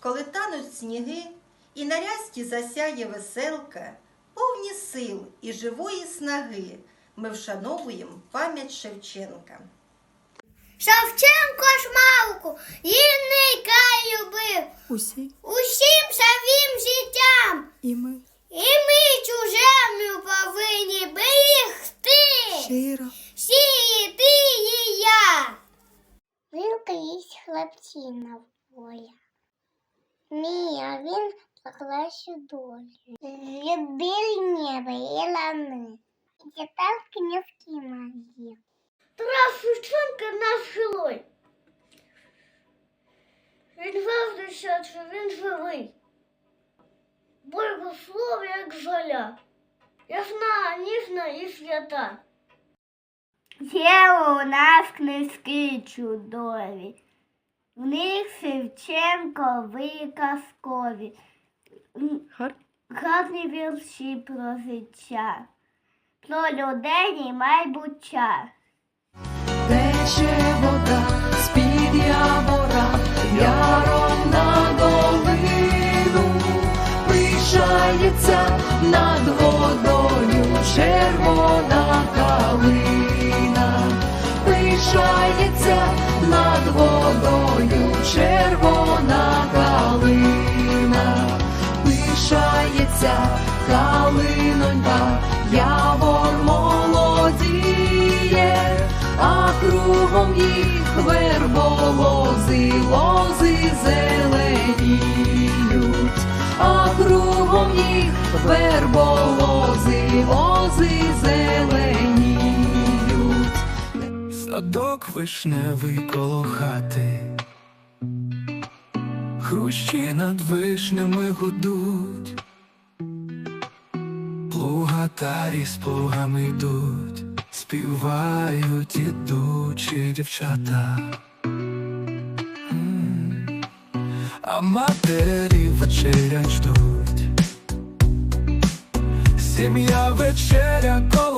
коли тануть сніги, і на рясті засяє веселка, повні сил і живої снаги, ми вшановуємо пам'ять Шевченка. Шевченко ж мавку, гідний любив, Усі усім своїм життям. і ми І ми цю землю повинні берегти. щиро Всі ти і я. Він колись хлопчина воля. Мій, а він поклащу долю. Любив небо і лани. І читав книжки мої. Тарас Шевченко наш герой. Він завжди що він живий. Бульбу слово, як жоля. Ясна, ніжна і свята. Є у нас книжки чудові. В них Шевченко казкові. М, гар. Гарні вірші про життя, про людей і майбуття. Тече вода з-під явора, яром на долину, пишається над водою пишається над водою червона калина, пишається калинонька, явор молодіє а кругом їх верболози, лози зеленіють, а кругом їх верболози, Садок вишневий коло хати, хрущі над вишнями гудуть, плугатарі з плугами йдуть, співають ідучі дівчата. А матері вечерять ждуть. Сім'я вечеря коло